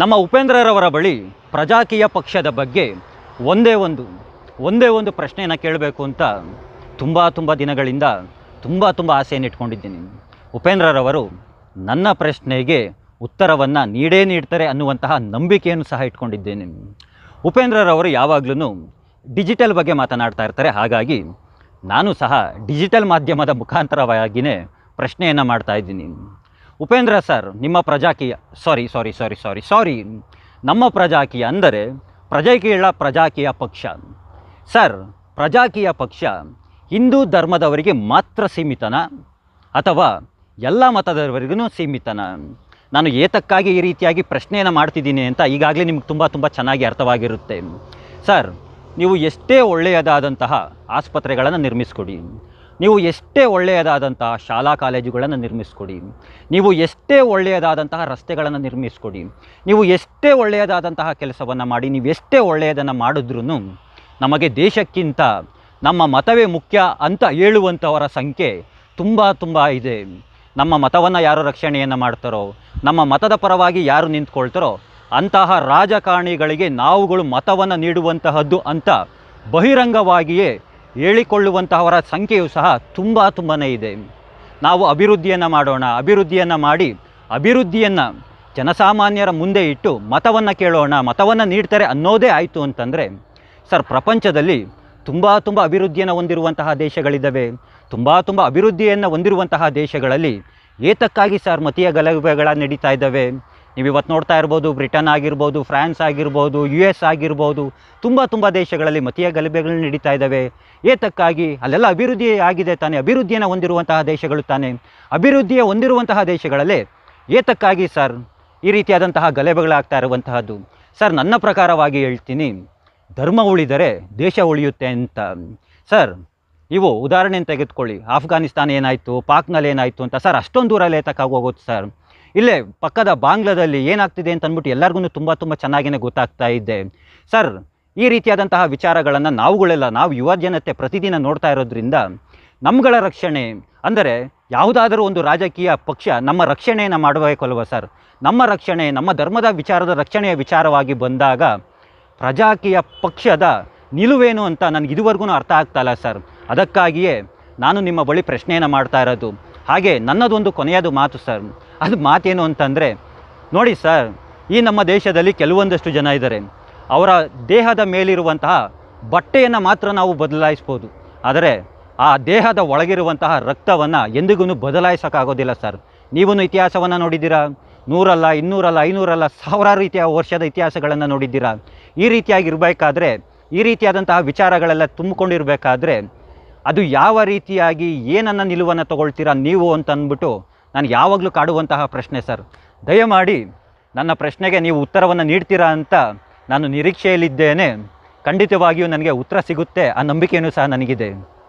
ನಮ್ಮ ಉಪೇಂದ್ರರವರ ಬಳಿ ಪ್ರಜಾಕೀಯ ಪಕ್ಷದ ಬಗ್ಗೆ ಒಂದೇ ಒಂದು ಒಂದೇ ಒಂದು ಪ್ರಶ್ನೆಯನ್ನು ಕೇಳಬೇಕು ಅಂತ ತುಂಬ ತುಂಬ ದಿನಗಳಿಂದ ತುಂಬ ತುಂಬ ಆಸೆಯನ್ನು ಇಟ್ಕೊಂಡಿದ್ದೀನಿ. ಉಪೇಂದ್ರರವರು ನನ್ನ ಪ್ರಶ್ನೆಗೆ ಉತ್ತರವನ್ನು ನೀಡೇ ನೀಡ್ತಾರೆ ಅನ್ನುವಂತಹ ನಂಬಿಕೆಯನ್ನು ಸಹ ಇಟ್ಕೊಂಡಿದ್ದೇನೆ. ಉಪೇಂದ್ರರವರು ಯಾವಾಗಲೂ ಡಿಜಿಟಲ್ ಬಗ್ಗೆ ಮಾತನಾಡ್ತಾ ಇರ್ತಾರೆ. ಹಾಗಾಗಿ ನಾನು ಸಹ ಡಿಜಿಟಲ್ ಮಾಧ್ಯಮದ ಮುಖಾಂತರವಾಗಿಯೇ ಪ್ರಶ್ನೆಯನ್ನು ಮಾಡ್ತಾ ಇದ್ದೀನಿ. ಉಪೇಂದ್ರ ಸರ್, ನಿಮ್ಮ ಪ್ರಜಾಕೀಯ ಸಾರಿ ಸಾರಿ ಸಾರಿ ಸಾರಿ ಸಾರಿ ನಮ್ಮ ಪ್ರಜಾಕೀಯ ಅಂದರೆ ಪ್ರಜಾಕೀಯ ಪ್ರಜಾಕೀಯ ಪಕ್ಷ. ಸರ್, ಪ್ರಜಾಕೀಯ ಪಕ್ಷ ಹಿಂದೂ ಧರ್ಮದವರಿಗೆ ಮಾತ್ರ ಸೀಮಿತನ? ಅಥವಾ ಎಲ್ಲ ಮತದವರಿಗೂ ಸೀಮಿತನ? ನಾನು ಏತಕ್ಕಾಗಿ ಈ ರೀತಿಯಾಗಿ ಪ್ರಶ್ನೆಯನ್ನು ಮಾಡ್ತಿದ್ದೀನಿ ಅಂತ ಈಗಾಗಲೇ ನಿಮ್ಗೆ ತುಂಬ ತುಂಬ ಚೆನ್ನಾಗಿ ಅರ್ಥವಾಗಿರುತ್ತೆ. ಸರ್, ನೀವು ಎಷ್ಟೇ ಒಳ್ಳೆಯದಾದಂತಹ ಆಸ್ಪತ್ರೆಗಳನ್ನು ನಿರ್ಮಿಸ್ಕೊಡಿ. ನೀವು ಎಷ್ಟೇ ಒಳ್ಳೆಯದಾದಂತಹ ಶಾಲಾ ಕಾಲೇಜುಗಳನ್ನು ನಿರ್ಮಿಸ್ಕೊಡಿ, ನೀವು ಎಷ್ಟೇ ಒಳ್ಳೆಯದಾದಂತಹ ರಸ್ತೆಗಳನ್ನು ನಿರ್ಮಿಸ್ಕೊಡಿ, ನೀವು ಎಷ್ಟೇ ಒಳ್ಳೆಯದಾದಂತಹ ಕೆಲಸವನ್ನು ಮಾಡಿ, ನೀವು ಎಷ್ಟೇ ಒಳ್ಳೆಯದನ್ನು ಮಾಡಿದ್ರೂ ನಮಗೆ ದೇಶಕ್ಕಿಂತ ನಮ್ಮ ಮತವೇ ಮುಖ್ಯ ಅಂತ ಹೇಳುವಂಥವರ ಸಂಖ್ಯೆ ತುಂಬ ತುಂಬ ಇದೆ. ನಮ್ಮ ಮತವನ್ನು ಯಾರು ರಕ್ಷಣೆಯನ್ನು ಮಾಡ್ತಾರೋ, ನಮ್ಮ ಮತದ ಪರವಾಗಿ ಯಾರು ನಿಂತ್ಕೊಳ್ತಾರೋ ಅಂತಹ ರಾಜಕಾರಣಿಗಳಿಗೆ ನಾವುಗಳು ಮತವನ್ನು ನೀಡುವಂತಹದ್ದು ಅಂತ ಬಹಿರಂಗವಾಗಿಯೇ ಹೇಳಿಕೊಳ್ಳುವಂತಹವರ ಸಂಖ್ಯೆಯು ಸಹ ತುಂಬ ತುಂಬಾ ಇದೆ. ನಾವು ಅಭಿವೃದ್ಧಿಯನ್ನು ಮಾಡೋಣ, ಅಭಿವೃದ್ಧಿಯನ್ನು ಮಾಡಿ, ಅಭಿವೃದ್ಧಿಯನ್ನು ಜನಸಾಮಾನ್ಯರ ಮುಂದೆ ಇಟ್ಟು ಮತವನ್ನು ಕೇಳೋಣ, ಮತವನ್ನು ನೀಡ್ತಾರೆ ಅನ್ನೋದೇ ಆಯಿತು ಅಂತಂದರೆ, ಸರ್, ಪ್ರಪಂಚದಲ್ಲಿ ತುಂಬ ತುಂಬ ಅಭಿವೃದ್ಧಿಯನ್ನು ಹೊಂದಿರುವಂತಹ ದೇಶಗಳಿದ್ದಾವೆ ತುಂಬ ತುಂಬ ಅಭಿವೃದ್ಧಿಯನ್ನು ಹೊಂದಿರುವಂತಹ ದೇಶಗಳಲ್ಲಿ ಏತಕ್ಕಾಗಿ ಸರ್ ಮತೀಯ ಗಲಭೆಗಳ ನಡೀತಾ ಇದ್ದಾವೆ ನೀವು ಇವತ್ತು ನೋಡ್ತಾ ಇರ್ಬೋದು, ಬ್ರಿಟನ್ ಆಗಿರ್ಬೋದು, ಫ್ರಾನ್ಸ್ ಆಗಿರ್ಬೋದು ಯು ಎಸ್ ಆಗಿರ್ಬೋದು, ತುಂಬ ತುಂಬ ದೇಶಗಳಲ್ಲಿ ಮತೀಯ ಗಲಭೆಗಳು ನಡೀತಾ ಇದ್ದಾವೆ. ಏತಕ್ಕಾಗಿ ಅಲ್ಲೆಲ್ಲ ಅಭಿವೃದ್ಧಿ ಆಗಿದೆ ತಾನೆ, ಅಭಿವೃದ್ಧಿಯನ್ನು ಹೊಂದಿರುವಂತಹ ದೇಶಗಳು ತಾನೇ. ಅಭಿವೃದ್ಧಿಯ ಹೊಂದಿರುವಂತಹ ದೇಶಗಳಲ್ಲೇ ಏತಕ್ಕಾಗಿ ಸರ್ ಈ ರೀತಿಯಾದಂತಹ ಗಲಭೆಗಳಾಗ್ತಾ ಇರುವಂತಹದ್ದು? ಸರ್, ನನ್ನ ಪ್ರಕಾರವಾಗಿ ಹೇಳ್ತೀನಿ. ಧರ್ಮ ಉಳಿದರೆ ದೇಶ ಉಳಿಯುತ್ತೆ ಅಂತ. ಸರ್, ಇವು ಉದಾಹರಣೆಯನ್ನು ತೆಗೆದುಕೊಳ್ಳಿ. ಆಫ್ಘಾನಿಸ್ತಾನ ಏನಾಯಿತು, ಪಾಕ್ನಲ್ಲಿ ಏನಾಯಿತು ಅಂತ. ಸರ್, ಅಷ್ಟೊಂದು ದೂರಲ್ಲಿ ಏತಕ್ಕಾಗಿ ಹೋಗೋದು ಸರ್? ಇಲ್ಲೇ ಪಕ್ಕದ ಬಾಂಗ್ಲಾದಲ್ಲಿ ಏನಾಗ್ತಿದೆ ಅಂತ ಅಂದ್ಬಿಟ್ಟು ಎಲ್ಲರಿಗೂ ತುಂಬ ತುಂಬ ಚೆನ್ನಾಗಿಯೇ ಗೊತ್ತಾಗ್ತಾ ಇದೆ. ಸರ್, ಈ ರೀತಿಯಾದಂತಹ ವಿಚಾರಗಳನ್ನು ನಾವುಗಳೆಲ್ಲ, ನಾವು ಯುವ ಜನತೆ ಪ್ರತಿದಿನ ನೋಡ್ತಾ ಇರೋದ್ರಿಂದ ನಮ್ಮಗಳ ರಕ್ಷಣೆ ಅಂದರೆ ಯಾವುದಾದರೂ ಒಂದು ರಾಜಕೀಯ ಪಕ್ಷ ನಮ್ಮ ರಕ್ಷಣೆಯನ್ನು ಮಾಡಬೇಕಲ್ವ ಸರ್? ನಮ್ಮ ರಕ್ಷಣೆ, ನಮ್ಮ ಧರ್ಮದ ವಿಚಾರದ ರಕ್ಷಣೆಯ ವಿಚಾರವಾಗಿ ಬಂದಾಗ ಪ್ರಜಾಕೀಯ ಪಕ್ಷದ ನಿಲುವೇನು ಅಂತ ನನಗೆ ಇದುವರೆಗೂ ಅರ್ಥ ಆಗ್ತಾ ಇಲ್ಲ ಸರ್. ಅದಕ್ಕಾಗಿಯೇ ನಾನು ನಿಮ್ಮ ಬಳಿ ಪ್ರಶ್ನೆಯನ್ನು ಮಾಡ್ತಾ ಇರೋದು. ಹಾಗೆ ನನ್ನದೊಂದು ಕೊನೆಯದು ಮಾತು, ಸರ್. ಅದು ಮಾತೇನು ಅಂತಂದರೆ, ನೋಡಿ, ಸರ್, ಈ ನಮ್ಮ ದೇಶದಲ್ಲಿ ಕೆಲವೊಂದಷ್ಟು ಜನ ಇದ್ದಾರೆ. ಅವರ ದೇಹದ ಮೇಲಿರುವಂತಹ ಬಟ್ಟೆಯನ್ನು ಮಾತ್ರ ನಾವು ಬದಲಾಯಿಸ್ಬೋದು. ಆದರೆ ಆ ದೇಹದ ಒಳಗಿರುವಂತಹ ರಕ್ತವನ್ನು ಎಂದಿಗೂ ಬದಲಾಯಿಸೋಕ್ಕಾಗೋದಿಲ್ಲ, ಸರ್. ನೀವೂ ಇತಿಹಾಸವನ್ನು ನೋಡಿದ್ದೀರಾ? ನೂರಲ್ಲ, ಇನ್ನೂರಲ್ಲ, ಐನೂರಲ್ಲ, ಸಾವಿರಾರು ರೀತಿಯ ವರ್ಷದ ಇತಿಹಾಸಗಳನ್ನು ನೋಡಿದ್ದೀರಾ? ಈ ರೀತಿಯಾಗಿ ಇರಬೇಕಾದ್ರೆ, ಈ ರೀತಿಯಾದಂತಹ ವಿಚಾರಗಳೆಲ್ಲ ತುಂಬಿಕೊಂಡಿರಬೇಕಾದ್ರೆ ಅದು ಯಾವ ರೀತಿಯಾಗಿ ಏನನ್ನು ನಿಲುವನ್ನು ತಗೊಳ್ತೀರಾ ನೀವು ಅಂತ ಅಂದ್ಬಿಟ್ಟು ನಾನು ಯಾವಾಗಲೂ ಕಾಡುವಂತಹ ಪ್ರಶ್ನೆ, ಸರ್. ದಯಮಾಡಿ ನನ್ನ ಪ್ರಶ್ನೆಗೆ ನೀವು ಉತ್ತರವನ್ನು ನೀಡ್ತೀರಾ ಅಂತ ನಾನು ನಿರೀಕ್ಷೆಯಲ್ಲಿದ್ದೇನೆ. ಖಂಡಿತವಾಗಿಯೂ ನನಗೆ ಉತ್ತರ ಸಿಗುತ್ತೆ ಆ ನಂಬಿಕೆಯೂ ಸಹ ನನಗಿದೆ.